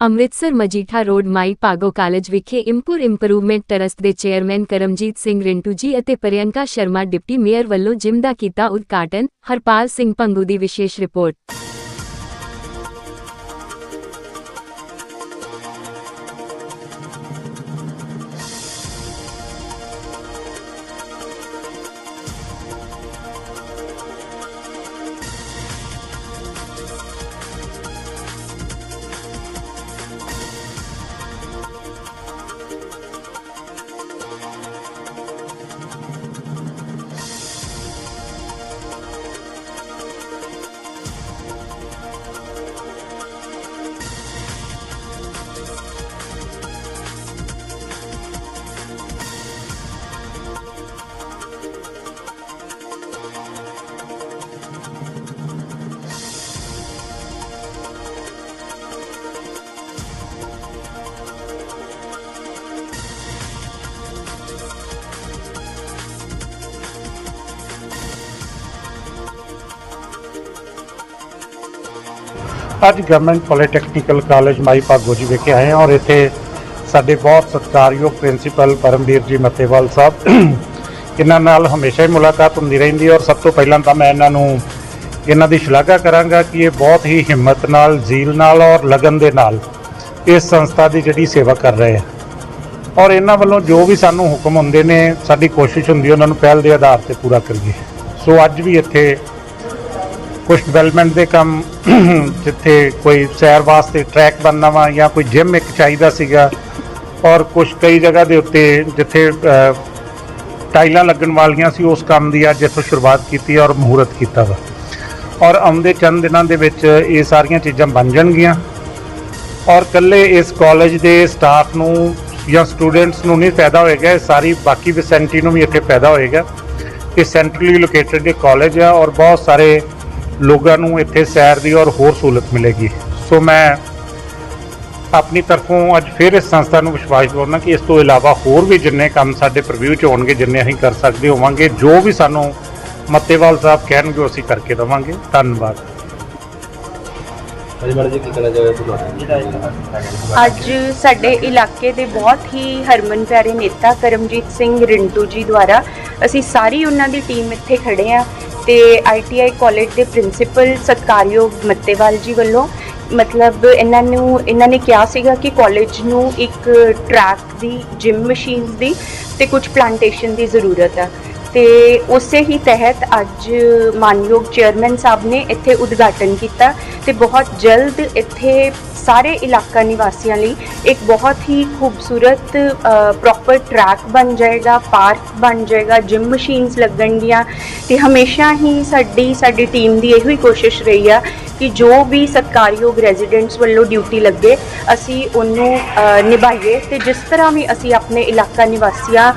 Amritsar Majitha road Mai Bhago college ਵਿਖੇ ਇੰਪੁਰ improvement trust ਦੇ ਚੇਅਰਮੈਨ ਕਰਮਜੀਤ ਸਿੰਘ ਰਿੰਟੂ ਜੀ ਅਤੇ ਪ੍ਰਿਯੰਕਾ ਸ਼ਰਮਾ ਡਿਪਟੀ ਮੇਅਰ ਵੱਲੋਂ ਜਿਮ ਦਾ ਕੀਤਾ ਉਦਘਾਟਨ, ਹਰਪਾਲ ਸਿੰਘ ਪੰਗੂ ਦੀ ਵਿਸ਼ੇਸ਼ ਰਿਪੋਰਟ। ਅੱਜ government polytechnical college Mai Bhago ji ਵਿਖੇ ਆਏ ਹਾਂ ਔਰ ਇੱਥੇ ਸਾਡੇ ਬਹੁਤ ਸਤਿਕਾਰਯੋਗ ਪ੍ਰਿੰਸੀਪਲ ਪਰਮਵੀਰ ਜੀ ਮੱਤੇਵਾਲ ਸਾਹਿਬ। ਇਹਨਾਂ ਨਾਲ ਹਮੇਸ਼ਾ ਹੀ ਮੁਲਾਕਾਤ ਹੁੰਦੀ ਰਹਿੰਦੀ ਔਰ ਸਭ ਤੋਂ ਪਹਿਲਾਂ ਤਾਂ ਮੈਂ ਇਹਨਾਂ ਨੂੰ ਇਹਨਾਂ ਦੀ ਸ਼ਲਾਘਾ ਕਰਾਂਗਾ ਕਿ ਇਹ ਬਹੁਤ ਹੀ ਹਿੰਮਤ ਨਾਲ, ਜ਼ੀਲ ਨਾਲ ਔਰ ਲਗਨ ਦੇ ਨਾਲ ਇਸ ਸੰਸਥਾ ਦੀ ਜਿਹੜੀ ਸੇਵਾ ਕਰ ਰਹੇ ਆ। ਔਰ ਇਹਨਾਂ ਵੱਲੋਂ ਜੋ ਵੀ ਸਾਨੂੰ ਹੁਕਮ ਹੁੰਦੇ ਨੇ, ਸਾਡੀ ਕੋਸ਼ਿਸ਼ ਹੁੰਦੀ ਉਹਨਾਂ ਨੂੰ ਪਹਿਲ ਦੇ ਆਧਾਰ ਤੇ ਪੂਰਾ ਕਰੀਏ। ਸੋ ਅੱਜ ਵੀ ਇੱਥੇ ਕੁਝ ਡਿਵੈਲਪਮੈਂਟ ਦੇ ਕੰਮ, ਜਿੱਥੇ ਕੋਈ ਸੈਰ ਵਾਸਤੇ ਟਰੈਕ ਬਣਨਾ ਵਾ ਜਾਂ ਕੋਈ ਜਿਮ ਇੱਕ ਚਾਹੀਦਾ ਸੀਗਾ ਔਰ ਕੁਝ ਕਈ ਜਗ੍ਹਾ ਦੇ ਉੱਤੇ ਜਿੱਥੇ ਟਾਈਲਾਂ ਲੱਗਣ ਵਾਲੀਆਂ ਸੀ, ਉਸ ਕੰਮ ਦੀ ਅੱਜ ਇੱਥੋਂ ਸ਼ੁਰੂਆਤ ਕੀਤੀ ਔਰ ਮਹੂਰਤ ਕੀਤਾ ਵਾ। ਔਰ ਆਉਂਦੇ ਚੰਦ ਦਿਨਾਂ ਦੇ ਵਿੱਚ ਇਹ ਸਾਰੀਆਂ ਚੀਜ਼ਾਂ ਬਣ ਜਾਣਗੀਆਂ। ਔਰ ਕੱਲੇ ਇਸ ਕਾਲਜ ਦੇ ਸਟਾਫ ਨੂੰ ਜਾਂ ਸਟੂਡੈਂਟਸ ਨੂੰ ਨਹੀਂ ਫਾਇਦਾ ਹੋਏਗਾ, ਇਹ ਸਾਰੀ ਬਾਕੀ ਵਿਸੈਂਟੀ ਨੂੰ ਵੀ ਇੱਥੇ ਫਾਇਦਾ ਹੋਏਗਾ। ਇਹ ਸੈਂਟਰਲੀ ਲੋਕੇਟਡ ਇਹ ਕਾਲਜ ਆ ਔਰ ਬਹੁਤ ਸਾਰੇ ਲੋਕਾਂ ਨੂੰ ਇੱਥੇ ਸੈਰ ਦੀ ਔਰ ਹੋਰ ਸਹੂਲਤ ਮਿਲੇਗੀ। ਸੋ ਮੈਂ ਆਪਣੀ ਤਰਫੋਂ ਅੱਜ ਫਿਰ ਇਸ ਸੰਸਥਾ ਨੂੰ ਵਿਸ਼ਵਾਸ ਦਿਵਾਉਣਾ ਕਿ ਇਸ ਤੋਂ ਇਲਾਵਾ ਹੋਰ ਵੀ ਜਿੰਨੇ ਕੰਮ ਸਾਡੇ ਪ੍ਰਵਿਊ ਚ ਹੋਣਗੇ ਜਿੰਨੇ ਅਸੀਂ ਕਰ ਸਕਦੇ ਹੋਵਾਂਗੇ ਜੋ ਵੀ ਸਾਨੂੰ ਮੱਤੇਵਾਲ ਸਾਹਿਬ ਕਹਿਣਗੇ ਉਹ ਅਸੀਂ ਕਰਕੇ ਦੇਵਾਂਗੇ। ਧੰਨਵਾਦ। ਅੱਜ ਸਾਡੇ ਇਲਾਕੇ ਦੇ ਬਹੁਤ ਹੀ ਹਰਮਨ ਪਿਆਰੇ ਨੇਤਾ ਕਰਮਜੀਤ ਸਿੰਘ ਰਿੰਟੂ ਜੀ ਦੁਆਰਾ ਅਸੀਂ ਸਾਰੀ ਉਹਨਾਂ ਦੀ ਟੀਮ ਇੱਥੇ ਖੜੇ ਆ ਤੇ ਆਈਟੀਆਈ ਕਾਲਜ ਦੇ ਪ੍ਰਿੰਸੀਪਲ ਸਤਕਾਰਯੋਗ ਮੱਤੇਵਾਲ ਜੀ ਵੱਲੋਂ ਮਤਲਬ ਇਹਨਾਂ ਨੂੰ, ਇਹਨਾਂ ਨੇ ਕਿਹਾ ਸੀਗਾ ਕਿ ਕਾਲਜ ਨੂੰ ਇੱਕ ਟਰੈਕ ਦੀ ਜਿਮ ਮਸ਼ੀਨਸ ਦੀ ਤੇ ਕੁਝ ਪਲਾਂਟੇਸ਼ਨ ਦੀ ਜ਼ਰੂਰਤ ਹੈ ਤੇ ਉਸੇ ਹੀ ਤਹਿਤ ਅੱਜ ਮਾਨਯੋਗ ਚੇਅਰਮੈਨ ਸਾਹਿਬ ਨੇ ਇੱਥੇ ਉਦਘਾਟਨ ਕੀਤਾ ਤੇ ਬਹੁਤ ਜਲਦ ਇੱਥੇ ਸਾਰੇ ਇਲਾਕਾ ਨਿਵਾਸੀਆਂ ਲਈ ਇੱਕ ਬਹੁਤ ਹੀ ਖੂਬਸੂਰਤ ਪ੍ਰੋਪਰ ਟਰੈਕ ਬਣ ਜਾਏਗਾ ਪਾਰਕ ਬਣ ਜਾਏਗਾ ਜਿਮ ਮਸ਼ੀਨਸ ਲੱਗਣਗੀਆਂ ਤੇ ਹਮੇਸ਼ਾ ਹੀ ਸਾਡੀ ਸਾਡੀ ਟੀਮ ਦੀ ਇਹੋ ਹੀ ਕੋਸ਼ਿਸ਼ ਰਹੀ ਆ ਕਿ ਜੋ ਵੀ ਸਤਕਾਰਯੋਗ ਰੈਜ਼ੀਡੈਂਟਸ ਵੱਲੋਂ ਡਿਊਟੀ ਲੱਗੇ, ਅਸੀਂ ਉਹਨੂੰ ਨਿਭਾਈਏ ਤੇ ਜਿਸ ਤਰ੍ਹਾਂ ਵੀ ਅਸੀਂ ਆਪਣੇ ਇਲਾਕਾ ਨਿਵਾਸੀਆਂ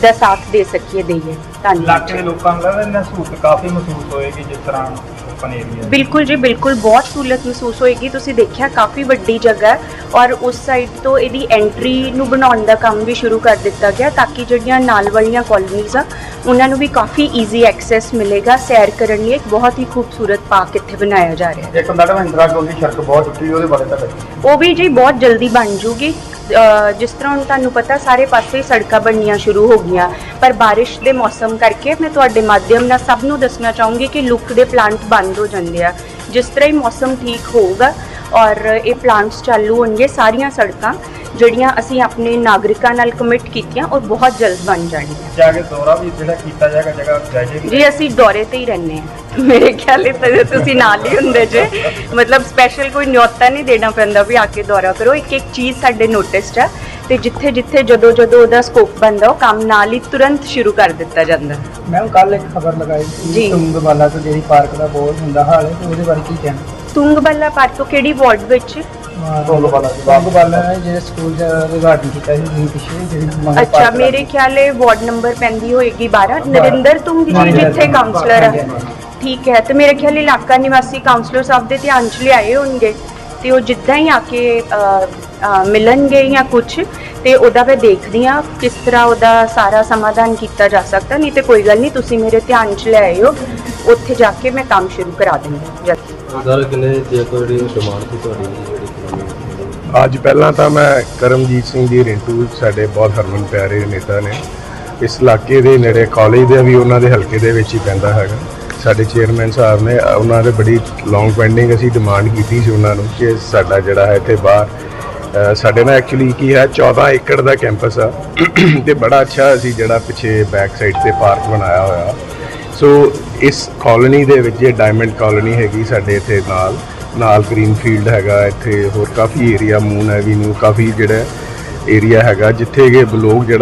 ਦਾ ਸਾਥ ਦੇ ਸਕੀਏ ਦੇਈਏ। ਧੰਨਵਾਦ। ਇਲਾਕੇ ਦੇ ਲੋਕਾਂ ਨੂੰ ਲੱਗਦਾ ਇਹਨਾਂ ਸਹੂਲਤ ਕਾਫੀ ਮਹਿਸੂਸ ਹੋਏਗੀ ਜਿਸ ਤਰ੍ਹਾਂ ਓਪਨ ਏਰੀਆ ਬਿਲਕੁਲ ਜੀ ਬਿਲਕੁਲ ਬਹੁਤ ਸਹੂਲਤ ਮਹਿਸੂਸ ਹੋਏਗੀ। ਤੁਸੀਂ ਦੇਖਿਆ ਕਾਫੀ ਵੱਡੀ ਜਗ੍ਹਾ ਹੈ ਔਰ ਉਸ ਸਾਈਡ ਤੋਂ ਇਹਦੀ ਐਂਟਰੀ ਨੂੰ ਬਣਾਉਣ ਦਾ ਕੰਮ ਵੀ ਸ਼ੁਰੂ ਕਰ ਦਿੱਤਾ ਗਿਆ ਤਾਂ ਕਿ ਜਿਹੜੀਆਂ ਨਾਲ ਵਾਲੀਆਂ ਕਾਲੋਨੀਜ਼ ਆ ਉਹਨਾਂ ਨੂੰ ਵੀ ਕਾਫੀ ਈਜ਼ੀ ਐਕਸੈਸ ਮਿਲੇਗਾ। ਸੈਰ ਕਰਨ ਲਈ ਇੱਕ ਬਹੁਤ ਹੀ ਖੂਬਸੂਰਤ ਪਾਰਕ ਇੱਥੇ ਬਣਾਇਆ ਜਾ ਰਿਹਾ ਹੈ। ਇੱਕ ਮਹਿੰਦਰਾ ਕੋਲ ਦੀ ਸੜਕ ਬਹੁਤ ਟੁੱਟੀ ਉਹਦੇ ਬਾਰੇ ਤਾਂ ਉਹ ਵੀ ਜੀ ਬਹੁਤ ਜਲਦੀ ਬਣ ਜੂਗੀ। ਜਿਸ ਤਰ੍ਹਾਂ ਹੁਣ ਤੁਹਾਨੂੰ ਪਤਾ ਸਾਰੇ ਪਾਸੇ ਸੜਕਾਂ ਬਣਨੀਆਂ ਸ਼ੁਰੂ ਹੋ ਗਈਆਂ, ਪਰ ਬਾਰਿਸ਼ ਦੇ ਮੌਸਮ ਕਰਕੇ ਮੈਂ ਤੁਹਾਡੇ ਮਾਧਿਅਮ ਨਾਲ ਸਭ ਨੂੰ ਦੱਸਣਾ ਚਾਹੂੰਗੀ ਕਿ ਲੁੱਕ ਦੇ ਪਲਾਂਟ ਬੰਦ ਹੋ ਜਾਂਦੇ ਆ। ਜਿਸ ਤਰ੍ਹਾਂ ਹੀ ਮੌਸਮ ਠੀਕ ਹੋਊਗਾ ਔਰ ਇਹ ਪਲਾਂਟਸ ਚਾਲੂ ਹੋਣਗੇ ਸਾਰੀਆਂ ਸੜਕਾਂ ਜਿਹੜੀਆਂ ਅਸੀਂ ਆਪਣੇ ਨਾਗਰਿਕਾਂ ਨਾਲ ਕਮਿਟ ਕੀਤੀਆਂ ਔਰ ਬਹੁਤ ਜਲਦ ਬਣ ਜਾਣਗੀਆਂ। ਜਾ ਕੇ ਦੌਰਾ ਵੀ ਜਿਹੜਾ ਕੀਤਾ ਜਾਏਗਾ ਜਗ੍ਹਾ ਜਾਇਜੇ ਜੀ ਅਸੀਂ ਦੌਰੇ ਤੇ ਹੀ ਰਹਿੰਦੇ ਹਾਂ। ਮੇਰੇ ਖਿਆਲ ਇਹ ਤੁਸੀਂ ਨਾਲ ਹੀ ਹੁੰਦੇ ਜੇ। ਮਤਲਬ ਸਪੈਸ਼ਲ ਕੋਈ ਨਿਯੋਤਾ ਨਹੀਂ ਦੇਣਾ ਪੈਂਦਾ ਵੀ ਆ ਕੇ ਦੌਰਾ ਕਰੋ। ਇੱਕ ਇੱਕ ਚੀਜ਼ ਸਾਡੇ ਨੋਟਿਸ 'ਚ ਆ ਤੇ ਜਿੱਥੇ ਜਿੱਥੇ ਜਦੋਂ ਜਦੋਂ ਉਹਦਾ ਸਕੋਪ ਬਣਦਾ ਉਹ ਕੰਮ ਨਾਲ ਹੀ ਤੁਰੰਤ ਸ਼ੁਰੂ ਕਰ ਦਿੱਤਾ ਜਾਂਦਾ। ਮੈਮ ਕੱਲ ਇੱਕ ਖਬਰ ਲਗਾਈ। ਸੀ ਤੁੰਗਵਾਲਾ ਤੋਂ ਜਿਹੜੀ ਪਾਰਕ ਦਾ ਬਹੁਤ ਹੁੰਦਾ ਹਾਲ ਹੈ ਉਹਦੇ ਬਾਰੇ ਕੀ ਕਹਿਣਾ? ਤੁੰਗਬੱਲਾ ਪਾਰਕ ਤੋਂ ਕਿਹੜੀ ਵਾਰਡ ਵਿੱਚ? ਤੁੰਗਵਾਲਾ ਨੇ ਜਿਹੜੇ ਸਕੂਲ ਦਾ ਉਦਘਾਟਨ ਕੀਤਾ ਸੀ ਤੁਸੀਂ ਪਿੱਛੇ ਜਿਹੜੀ ਮੰਗਲ ਅੱਛਾ। ਮੇਰੇ ਖਿਆਲ ਇਹ ਵਾਰਡ ਨੰਬਰ ਪੈਂਦੀ ਹੋਏਗੀ 12 ਨਰਿੰਦਰ ਤੁੰਗ ਜੀ ਜਿੱਥੇ। ਕਾਉਂਸਲਰ ਆ। ਠੀਕ ਹੈ ਤੇ ਮੇਰੇ ਖਿਆਲ ਇਲਾਕਾ ਨਿਵਾਸੀ ਕਾਉਂਸਲਰ ਸਾਹਿਬ ਦੇ ਧਿਆਨ 'ਚ ਲਿਆਏ ਹੋਣਗੇ। ਤੇ ਉਹ ਜਿੱਦਾਂ ਹੀ ਆ ਕੇ ਮਿਲਣਗੇ ਜਾਂ ਕੁਝ ਤੇ ਉਹਦਾ ਮੈਂ ਦੇਖਦੀ ਆ ਕਿਸ ਤਰ੍ਹਾਂ ਉਹਦਾ ਸਾਰਾ ਸਮਾਧਾਨ ਕੀਤਾ ਜਾ ਸਕਦਾ। ਨਹੀਂ ਤੇ ਕੋਈ ਗੱਲ ਨਹੀਂ ਤੁਸੀਂ ਮੇਰੇ ਧਿਆਨ 'ਚ ਲੈ ਆਇਓ। ਉੱਥੇ ਜਾ ਕੇ ਮੈਂ ਕੰਮ ਸ਼ੁਰੂ ਕਰਾ ਦਿੰਦੀ ਜਦ ਸਰ ਕਿੰਨੇ ਜੇ ਕੋਈ ਜਿਹੜੀ ਡਿਮਾਂਡ ਸੀ ਤੁਹਾਡੀ ਜਿਹੜੀ ਅੱਜ ਪਹਿਲਾਂ ਤਾਂ ਮੈਂ ਕਰਮਜੀਤ ਸਿੰਘ ਜੀ ਰਿੰਟੂ ਸਾਡੇ ਬਹੁਤ ਹਰਮਨ ਪਿਆਰੇ ਨੇਤਾ ਨੇ। ਇਸ ਇਲਾਕੇ ਦੇ ਨੇੜੇ ਕਾਲਜ ਦੇ ਵੀ ਉਹਨਾਂ ਦੇ ਹਲਕੇ ਦੇ ਵਿੱਚ ਹੀ ਪੈਂਦਾ ਹੈਗਾ। ਸਾਡੇ ਚੇਅਰਮੈਨ ਸਾਹਿਬ ਨੇ ਉਹਨਾਂ ਦੇ ਬੜੀ ਲੌਂਗ ਪੈਂਡਿੰਗ ਅਸੀਂ ਡਿਮਾਂਡ ਕੀਤੀ ਸੀ ਉਹਨਾਂ ਨੂੰ ਕਿ ਸਾਡਾ ਜਿਹੜਾ ਹੈ ਇੱਥੇ ਬਾਹਰ ਅ, ਸਾਡੇ ਨਾਲ ਐਕਚੁਅਲੀ ਕੀ ਹੈ 14 ਏਕੜ ਦਾ ਕੈਂਪਸ ਆ। ਤੇ ਬੜਾ ਅੱਛਾ ਅਸੀਂ ਜਿਹੜਾ ਪਿੱਛੇ ਬੈਕ ਸਾਈਡ ਤੇ ਪਾਰਕ ਬਣਾਇਆ ਹੋਇਆ। ਸੋ ਇਸ ਕਾਲੋਨੀ ਦੇ ਵਿੱਚ ਇਹ ਡਾਇਮੰਡ ਕਾਲੋਨੀ ਹੈਗੀ ਸਾਡੇ ਇੱਥੇ ਨਾਲ ਨਾਲ ਗ੍ਰੀਨ ਫੀਲਡ ਹੈਗਾ, ਇੱਥੇ ਹੋਰ ਕਾਫੀ ਏਰੀਆ ਮੂਨ ਐਵੀਨਿਊ ਕਾਫੀ ਜਿਹੜਾ ਏਰੀਆ ਹੈਗਾ, ਜਿੱਥੇ ਕਿ ਲੋਕ ਜਿਹੜਾ